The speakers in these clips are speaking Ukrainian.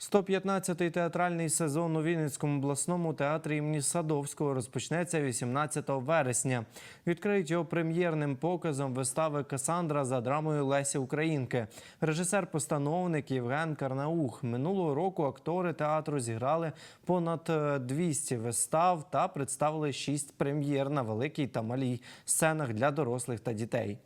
115-й театральний сезон у Вінницькому обласному театрі імені Садовського розпочнеться 18 вересня. Відкриють його прем'єрним показом вистави Касандра за драмою Лесі Українки. Режисер-постановник Євген Карнаух. Минулого року актори театру зіграли понад е, 200 вистав та представили 6 прем'єр на великій та малій сценах для дорослих та дітей.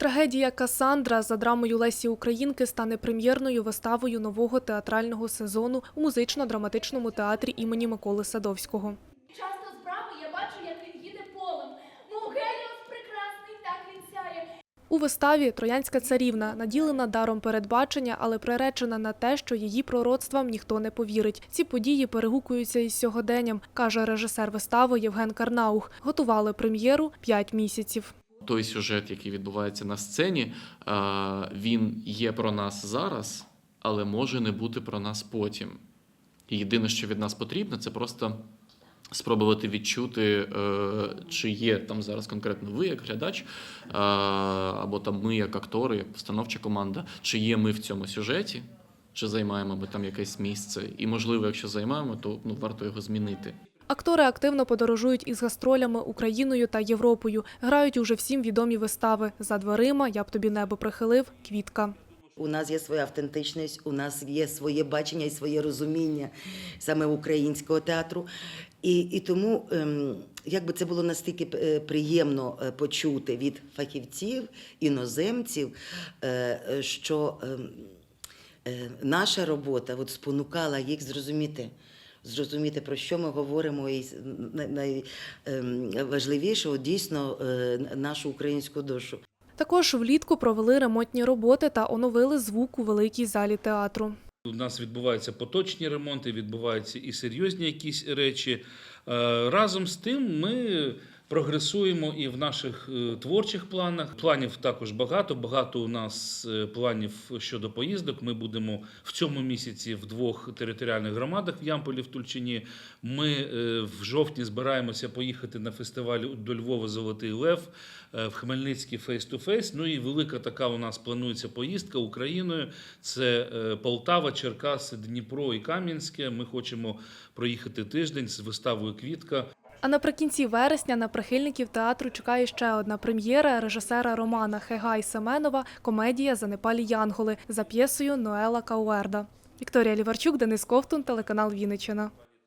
Трагедія Касандра за драмою Лесі Українки стане прем'єрною виставою нового театрального сезону у музично-драматичному театрі імені Миколи Садовського. Часто справи я бачу, як він їде полем. Мов Геліос прекрасний, так він сяє. У виставі Троянська царівна наділена даром передбачення, але приречена на те, що її пророцтвам ніхто не повірить. Ці події перегукуються із сьогоденням, каже режисер вистави Євген Карнаух. Готували прем'єру п'ять місяців. Той сюжет, який відбувається на сцені, е, він є про нас зараз, але може не бути про нас потім. І єдине, що від нас потрібно, це просто спробувати відчути, е, чи є там зараз конкретно ви, як глядач, е, або там ми, як актори, як постановча команда, чи є ми в цьому сюжеті, чи займаємо ми там якесь місце. І, можливо, якщо займаємо, то ну, варто його змінити. Актори активно подорожують із гастролями Україною та Європою. Грають уже всім відомі вистави за дверима. Я б тобі небо прихилив. Квітка. У нас є своя автентичність, у нас є своє бачення і своє розуміння саме українського театру. І, і тому, ем, якби це було настільки е, приємно е, почути від фахівців, іноземців, е, що ем, наша робота от спонукала їх зрозуміти. Зрозуміти, про що ми говоримо, і найважливіше дійсно е, нашу українську душу. Також влітку провели ремонтні роботи та оновили звук у великій залі театру. У нас відбуваються поточні ремонти, відбуваються і серйозні якісь речі. Е, Разом з тим ми прогресуємо і в наших е, творчих планах. Планів також багато. Багато у нас е, планів щодо поїздок. Ми будемо в цьому місяці в двох територіальних громадах в Ямполі в Тульчині. Ми е, в жовтні збираємося поїхати на фестиваль до Львова Золотий Лев в Хмельницький фейс-ту-фейс. Ну і велика така у нас планується поїздка Україною. Це Полтава, Черкаси, Дніпро і Кам'янське. Ми хочемо проїхати тиждень з виставою Квітка. А наприкінці вересня на прихильників театру чекає ще одна прем'єра режисера Романа Хегай Семенова комедія Занепалі Янголи за п'єсою Ноела Кауерда. Вікторія Ліварчук, Денис Ковтун, телеканал Вінниччина.